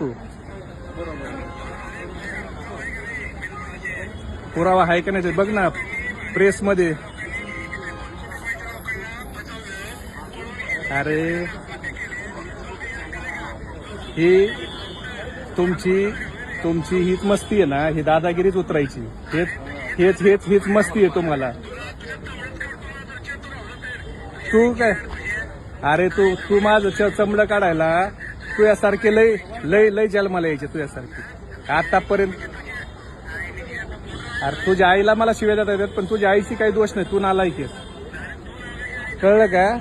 तू. पुरावा आहे का नाही ते बघ ना प्रेस मध्ये अरे. ही तुमची तुमची हीच मस्ती आहे ना ही दादागिरीच उतरायची. हेच हेच हेच हीच मस्ती आहे तुम्हाला. तू काय? अरे तू तू माझं चमडं काढायला तुझ्यासारखे लय लय लय जन्माला यायचे तुझ्यासारखे. आतापर्यंत. अरे तुझ्या आईला मला शिव्या देता येतात पण तुझ्या आईची काही दोष नाही तू नालायक आहेस. कळलं का?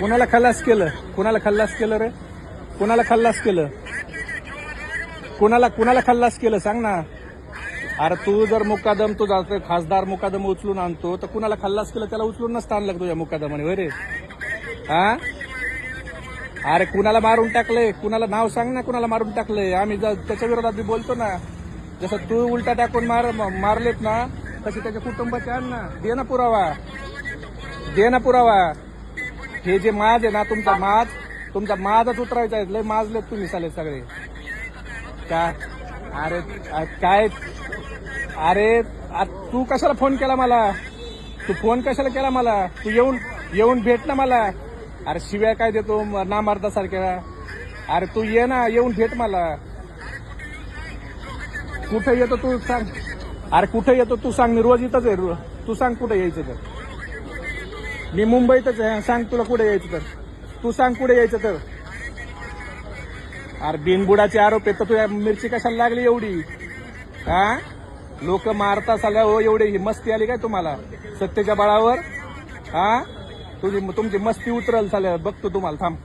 कुणाला खल्लास केलं? कुणाला खल्लास केलं रे? कुणाला खल्लास केलं? कुणाला कुणाला खल्लास केलं? सांग ना. अरे तू जर मुकादम तू जातो खासदार मुकादम उचलून आणतो तर कुणाला खल्लास केलं? त्याला उचलून नसतं आणलं तुझ्या मुकादमाने वरे हा? अरे कुणाला मारून टाकलंय? कुणाला नाव सांग ना कुणाला मारून टाकलंय? आम्ही ज- त्याच्या विरोधात बी बोलतो ना. जसं तू उलटा टाकून मार मारलेत ना तसे त्याच्या कुटुंबाचे आण ना. दे ना पुरावा. दे ना पुरावा. हे जे माज आहे ना तुमचा माज तुमचा माजच उतरायचा आहे. लय माजलेत तुम्ही साले सगळे. का? अरे काय? अरे आ- तू कशाला फोन केला मला? तू फोन कशाला केला मला? तू येऊन येऊन भेट ना मला. अरे शिव्या काय देतो? म- नामार्धासारख्या अरे तू ये ना येऊन भेट मला. कुठे येतो तू सांग. अरे कुठे येतो तू सांग. मी रोज इथंच आहे. तू सांग कुठे यायचं तर. मी मुंबईतच आहे. सांग तुला कुठे यायचं तर. तू सांग कुठे यायचं तर. अरे बिनबुडाचे आरोप आहेत तर तुझ्या मिरची कशाला लागली एवढी? हा? लोक मारता साल्या हो एवढी ही मस्ती आली काय तुम्हाला? सत्तेच्या बळावर? हा? तुझी तुमची मस्ती उतरल साल्या बघतो तुम्हाला थांब.